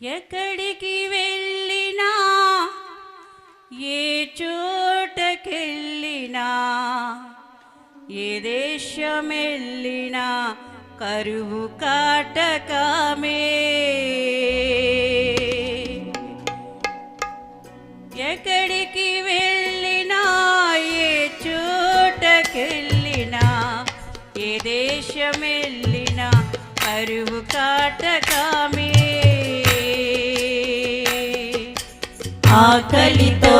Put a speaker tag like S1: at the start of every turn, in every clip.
S1: ఎక్కడికి వెళ్ళినా ఏ చోటకెళ్ళినా ఏ దేశం వెళ్ళినా కరువు కాటకమే. ఎక్కడికి వెళ్ళినా ఏ చోటకెళ్ళినా ఏ దేశం వెళ్ళినా కరువు కాటకమే. ఆకలితో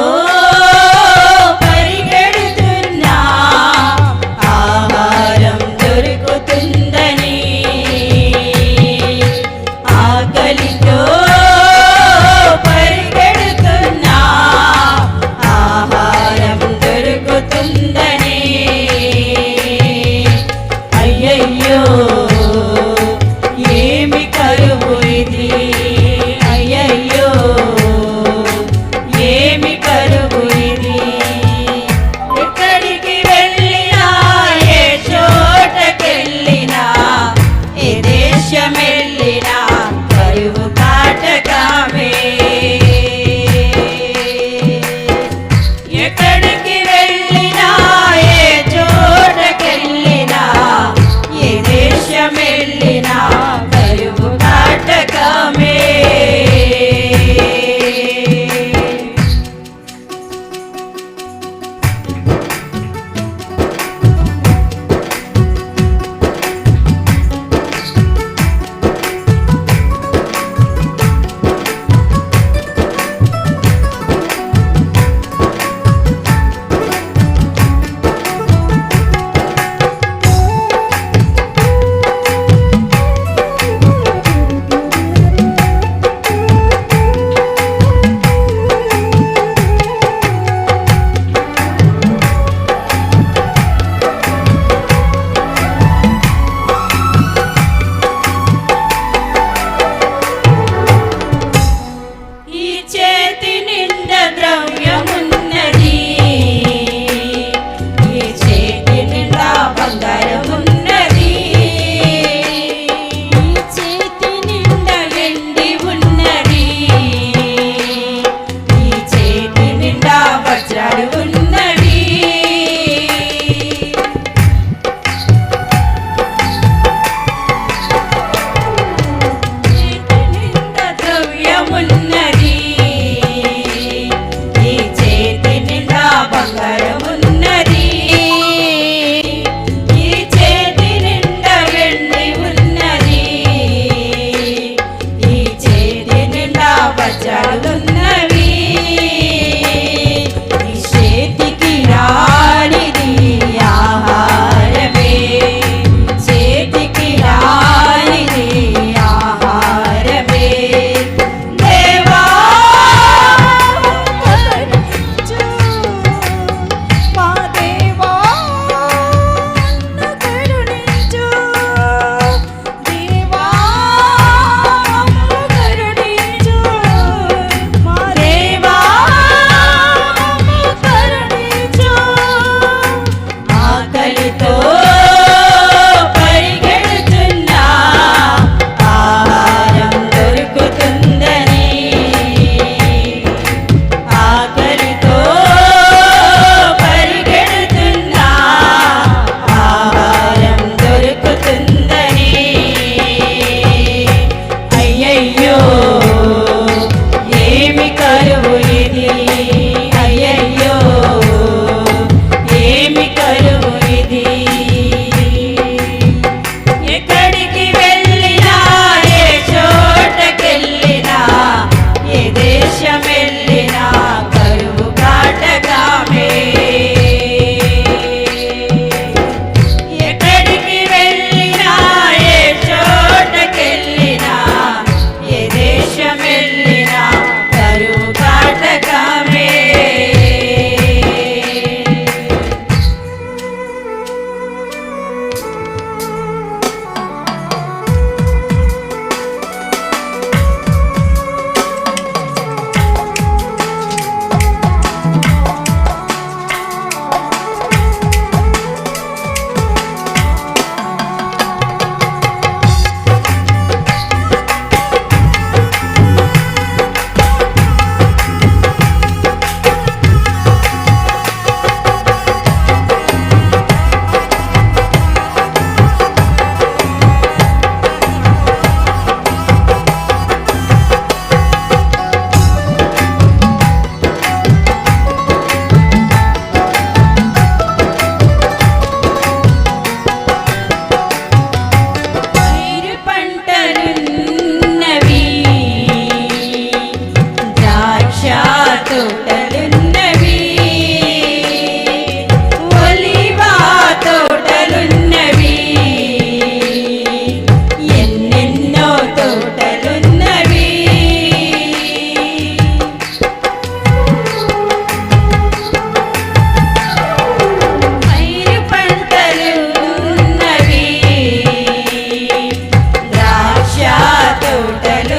S1: తోటలో